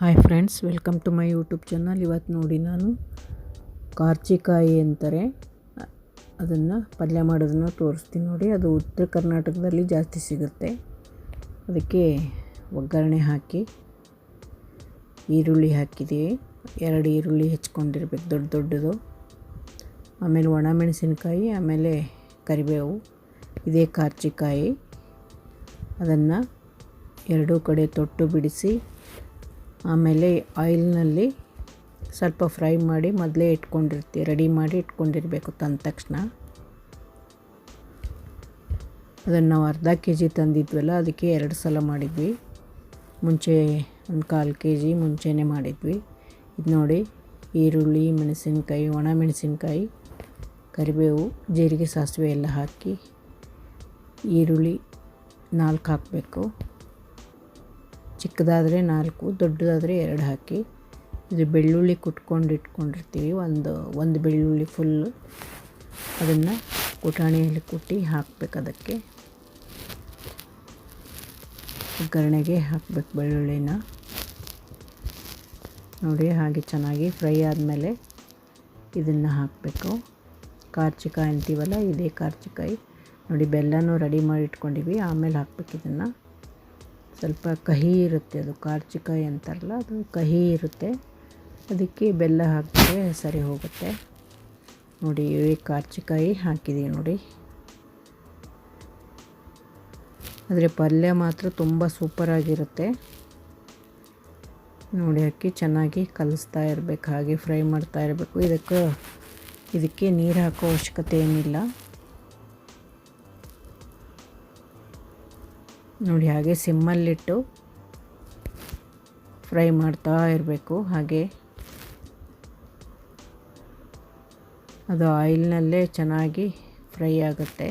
Hi friends welcome to my YouTube channel ಇವತ್ತು ನೋಡಿ ನಾನು ಕಾರ್ಚಿಕಾಯಿ ಅಂತಾರೆ. ಅದನ್ನು ಪಲ್ಯ ಮಾಡೋದನ್ನು ತೋರಿಸ್ತೀನಿ ನೋಡಿ. ಅದು ಉತ್ತರ ಕರ್ನಾಟಕದಲ್ಲಿ ಜಾಸ್ತಿ ಸಿಗುತ್ತೆ. ಅದಕ್ಕೆ ಒಗ್ಗರಣೆ ಹಾಕಿ, ಈರುಳ್ಳಿ ಹಾಕಿದ್ದೀವಿ. ಎರಡು ಈರುಳ್ಳಿ ಹೆಚ್ಕೊಂಡಿರ್ಬೇಕು, ದೊಡ್ಡ ದೊಡ್ಡದು. ಆಮೇಲೆ ಒಣಮೆಣಸಿನ್ಕಾಯಿ, ಆಮೇಲೆ ಕರಿಬೇವು. ಇದೇ ಕಾರ್ಚಿಕಾಯಿ. ಅದನ್ನು ಎರಡೂ ಕಡೆ ತೊಟ್ಟು ಬಿಡಿಸಿ ಆಮೇಲೆ ಆಯಿಲ್ನಲ್ಲಿ ಸ್ವಲ್ಪ ಫ್ರೈ ಮಾಡಿ ಮೊದಲೇ ಇಟ್ಕೊಂಡಿರ್ತೀವಿ ರೆಡಿ ಮಾಡಿ ಇಟ್ಕೊಂಡಿರಬೇಕು ತಂದ ತಕ್ಷಣ. ಅದನ್ನು ನಾವು ಅರ್ಧ ಕೆ ಜಿ ತಂದಿದ್ವಲ್ಲ, ಅದಕ್ಕೆ ಎರಡು ಸಲ ಮಾಡಿದ್ವಿ. ಮುಂಚೆ ಒಂದು ಕಾಲು ಕೆ ಜಿ ಮುಂಚೆನೇ ಮಾಡಿದ್ವಿ. ಇದು ನೋಡಿ, ಈರುಳ್ಳಿ, ಮೆಣಸಿನ್ಕಾಯಿ, ಒಣ ಮೆಣಸಿನ್ಕಾಯಿ, ಕರಿಬೇವು, ಜೀರಿಗೆ ಸಾಸಿವೆ ಎಲ್ಲ ಹಾಕಿ ಈರುಳ್ಳಿ ನಾಲ್ಕು ಹಾಕಬೇಕು. ಚಿಕ್ಕದಾದರೆ ನಾಲ್ಕು, ದೊಡ್ಡದಾದರೆ ಎರಡು ಹಾಕಿ. ಇದು ಬೆಳ್ಳುಳ್ಳಿ ಕುಟ್ಕೊಂಡು ಇಟ್ಕೊಂಡಿರ್ತೀವಿ. ಒಂದು ಒಂದು ಬೆಳ್ಳುಳ್ಳಿ ಫುಲ್ಲು ಅದನ್ನು ಕುಟಾಣಿಯಲ್ಲಿ ಕುಟ್ಟಿ ಹಾಕಬೇಕು ಅದಕ್ಕೆ. ಒಗ್ಗರಣೆಗೆ ಹಾಕಬೇಕು ಬೆಳ್ಳುಳ್ಳಿನ. ನೋಡಿ ಹಾಗೆ ಚೆನ್ನಾಗಿ ಫ್ರೈ ಆದಮೇಲೆ ಇದನ್ನು ಹಾಕಬೇಕು. ಕಾರ್ಚಿಕಾಯಿ ಅಂತೀವಲ್ಲ, ಇದೇ ಕಾರ್ಚಿಕಾಯಿ. ನೋಡಿ ಬೆಲ್ಲನೂ ರೆಡಿ ಮಾಡಿ ಇಟ್ಕೊಂಡಿವಿ. ಆಮೇಲೆ ಹಾಕಬೇಕು ಇದನ್ನು. ಸ್ವಲ್ಪ ಕಹಿ ಇರುತ್ತೆ ಅದು ಕಾರ್ಚಿಕಾಯಿ ಅಂತಾರಲ್ಲ, ಅದು ಕಹಿ ಇರುತ್ತೆ. ಅದಕ್ಕೆ ಬೆಲ್ಲ ಹಾಕಿದ್ರೆ ಸರಿ ಹೋಗುತ್ತೆ. ನೋಡಿ ಕಾರ್ಚಿಕಾಯಿ ಹಾಕಿದ್ದೀವಿ ನೋಡಿ. ಆದರೆ ಪಲ್ಯ ಮಾತ್ರ ತುಂಬ ಸೂಪರಾಗಿರುತ್ತೆ ನೋಡಿ ಹಾಕಿ ಚೆನ್ನಾಗಿ ಕಲಿಸ್ತಾ ಇರಬೇಕು, ಹಾಗೆ ಫ್ರೈ ಮಾಡ್ತಾ ಇರಬೇಕು. ಇದಕ್ಕೆ ಇದಕ್ಕೆ ನೀರು ಹಾಕೋ ಅವಶ್ಯಕತೆ ಏನಿಲ್ಲ. ನೋಡಿ ಹಾಗೆ ಸಿಮ್ಮಲ್ಲಿಟ್ಟು ಫ್ರೈ ಮಾಡ್ತಾ ಇರಬೇಕು. ಹಾಗೆ ಅದು ಆಯಿಲ್ನಲ್ಲೇ ಚೆನ್ನಾಗಿ ಫ್ರೈ ಆಗುತ್ತೆ.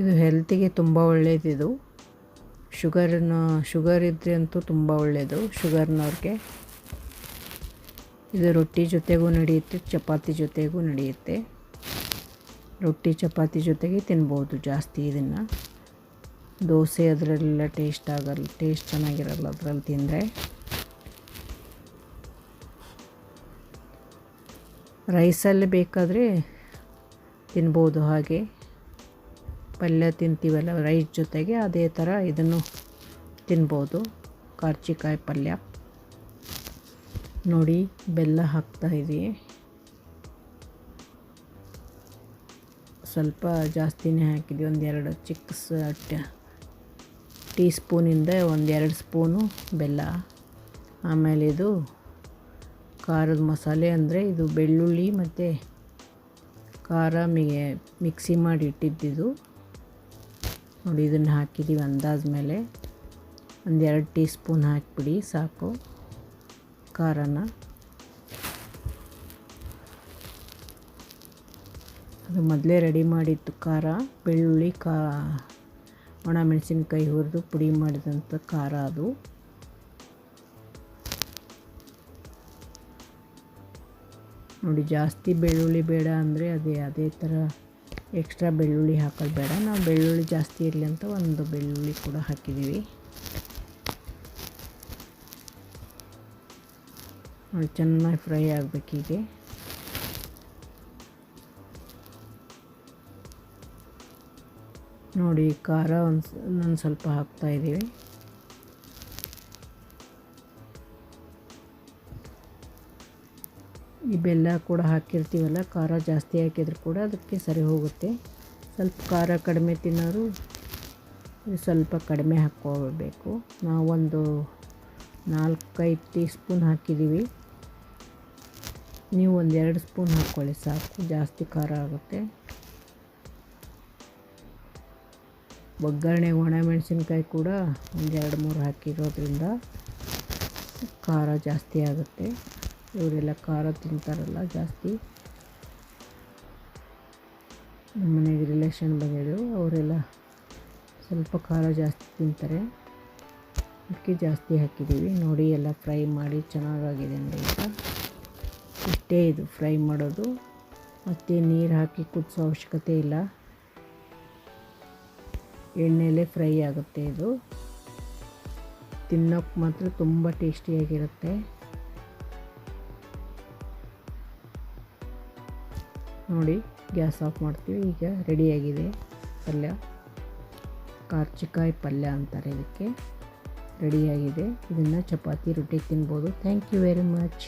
ಇದು ಹೆಲ್ತಿಗೆ ತುಂಬ ಒಳ್ಳೆಯದಿದು ಶುಗರ್ನ, ಶುಗರ್ ಇದ್ದರೆ ಅಂತೂ ತುಂಬ ಒಳ್ಳೆಯದು ಶುಗರ್ನವ್ರಿಗೆ ಇದು ರೊಟ್ಟಿ ಜೊತೆಗೂ ನಡೆಯುತ್ತೆ, ಚಪಾತಿ ಜೊತೆಗೂ ನಡೆಯುತ್ತೆ. ರೊಟ್ಟಿ, ಚಪಾತಿ ಜೊತೆಗೆ ತಿನ್ಬೋದು ಜಾಸ್ತಿ ಇದನ್ನು. ದೋಸೆ ಅದರಲ್ಲೆಲ್ಲ ಟೇಸ್ಟ್ ಆಗಲ್ಲ ಟೇಸ್ಟ್ ಚೆನ್ನಾಗಿರಲ್ಲ ಅದರಲ್ಲಿ ತಿಂದರೆ. ರೈಸಲ್ಲಿ ಬೇಕಾದರೆ ತಿನ್ಬೋದು ಹಾಗೆ. ಪಲ್ಯ ತಿಂತೀವಲ್ಲ ರೈಸ್ ಜೊತೆಗೆ ಅದೇ ಥರ ಇದನ್ನು ತಿನ್ಬೋದು. ಕಾರ್ಚಿಕಾಯಿ ಪಲ್ಯ. ನೋಡಿ, ಬೆಲ್ಲ ಹಾಕ್ತಾ ಇದ್ದೀವಿ ಸ್ವಲ್ಪ ಜಾಸ್ತಿನೇ ಹಾಕಿದ್ವಿ, ಒಂದೆರಡು ಚಿಕ್ಕ ಟೀ ಸ್ಪೂನಿಂದ ಒಂದೆರಡು ಸ್ಪೂನು ಬೆಲ್ಲ. ಆಮೇಲೆ ಇದು ಖಾರದ ಮಸಾಲೆ ಅಂದರೆ ಇದು ಬೆಳ್ಳುಳ್ಳಿ ಮತ್ತು ಖಾರ ಮಿಗೆ ಮಿಕ್ಸಿ ಮಾಡಿ ಇಟ್ಟಿದ್ದಿದ್ದು ನೋಡಿ, ಇದನ್ನು ಹಾಕಿದ್ದೀವಿ ಅಂದಾಜ ಮೇಲೆ. ಒಂದೆರಡು ಟೀ ಸ್ಪೂನ್ ಹಾಕಿಬಿಡಿ, ಸಾಕು. ಖಾರನ ಅದು ಮೊದಲೇ ರೆಡಿ ಮಾಡಿತ್ತು ಖಾರ, ಬೆಳ್ಳುಳ್ಳಿ, ಕಾ, ಒಣ ಮೆಣಸಿನ್ಕಾಯಿ ಹುರಿದು ಪುಡಿ ಮಾಡಿದಂಥ ಖಾರ ಅದು. ನೋಡಿ, ಜಾಸ್ತಿ ಬೆಳ್ಳುಳ್ಳಿ ಬೇಡ ಅಂದರೆ ಅದೇ ಅದೇ ಥರ ಎಕ್ಸ್ಟ್ರಾ ಬೆಳ್ಳುಳ್ಳಿ ಹಾಕೋದು ಬೇಡ. ನಾವು ಬೆಳ್ಳುಳ್ಳಿ ಜಾಸ್ತಿ ಇರಲಿ ಅಂತ ಒಂದು ಬೆಳ್ಳುಳ್ಳಿ ಕೂಡ ಹಾಕಿದ್ದೀವಿ. ಚೆನ್ನಾಗಿ ಫ್ರೈ ಆಗಬೇಕೀಗೆ ನೋಡಿ, ಖಾರ ಒಂದು ಒಂದು ಸ್ವಲ್ಪ ಹಾಕ್ತಾಯಿದ್ದೀವಿ ಈ ಬೆಲ್ಲ ಕೂಡ ಹಾಕಿರ್ತೀವಲ್ಲ, ಖಾರ ಜಾಸ್ತಿ ಹಾಕಿದ್ರು ಕೂಡ ಅದಕ್ಕೆ ಸರಿ ಹೋಗುತ್ತೆ. ಸ್ವಲ್ಪ ಖಾರ ಕಡಿಮೆ ತಿನ್ನೋರು ಸ್ವಲ್ಪ ಕಡಿಮೆ ಹಾಕ್ಕೋಬೇಕು ನಾವೊಂದು ನಾಲ್ಕೈದು ಟೀ ಸ್ಪೂನ್ ಹಾಕಿದ್ದೀವಿ. ನೀವು ಒಂದೆರಡು ಸ್ಪೂನ್ ಹಾಕ್ಕೊಳ್ಳಿ, ಸಾಕು. ಜಾಸ್ತಿ ಖಾರ ಆಗುತ್ತೆ. ಒಗ್ಗರಣೆ ಒಣಮೆಣಸಿನ್ಕಾಯಿ ಕೂಡ ಒಂದೆರಡು ಮೂರು ಹಾಕಿರೋದ್ರಿಂದ ಖಾರ ಜಾಸ್ತಿ ಆಗುತ್ತೆ. ಇವರೆಲ್ಲ ಖಾರ ತಿಂತಾರಲ್ಲ, ಜಾಸ್ತಿ. ನಮ್ಮ ಮನೆಗೆ ರಿಲೇಷನ್ ಬಂದಿದ್ದರು ಅವರೆಲ್ಲ ಸ್ವಲ್ಪ ಖಾರ ಜಾಸ್ತಿ ತಿಂತಾರೆ. ಅದಕ್ಕೆ ಜಾಸ್ತಿ ಹಾಕಿದ್ದೀವಿ. ನೋಡಿ, ಎಲ್ಲ ಫ್ರೈ ಮಾಡಿ ಚೆನ್ನಾಗಾಗಿದೆ ನೋಡಿ ಈಗ ಇಷ್ಟೇ ಇದು ಫ್ರೈ ಮಾಡೋದು. ಮತ್ತು ನೀರು ಹಾಕಿ ಕುದಿಸೋ ಅವಶ್ಯಕತೆ ಇಲ್ಲ. ಎಣ್ಣೆಯಲ್ಲೇ ಫ್ರೈ ಆಗುತ್ತೆ ಇದು. ತಿನ್ನೋಕ್ಕೆ ಮಾತ್ರ ತುಂಬ ಟೇಸ್ಟಿಯಾಗಿರುತ್ತೆ ನೋಡಿ, ಗ್ಯಾಸ್ ಆಫ್ ಮಾಡ್ತೀವಿ. ಈಗ ರೆಡಿಯಾಗಿದೆ ಪಲ್ಯ. ಕಾರ್ಚಿಕಾಯಿ ಪಲ್ಯ ಅಂತಾರೆ ಇದಕ್ಕೆ. ರೆಡಿಯಾಗಿದೆ ಇದನ್ನು ಚಪಾತಿ, ರೊಟ್ಟಿ ತಿನ್ಬೋದು. Thank you very much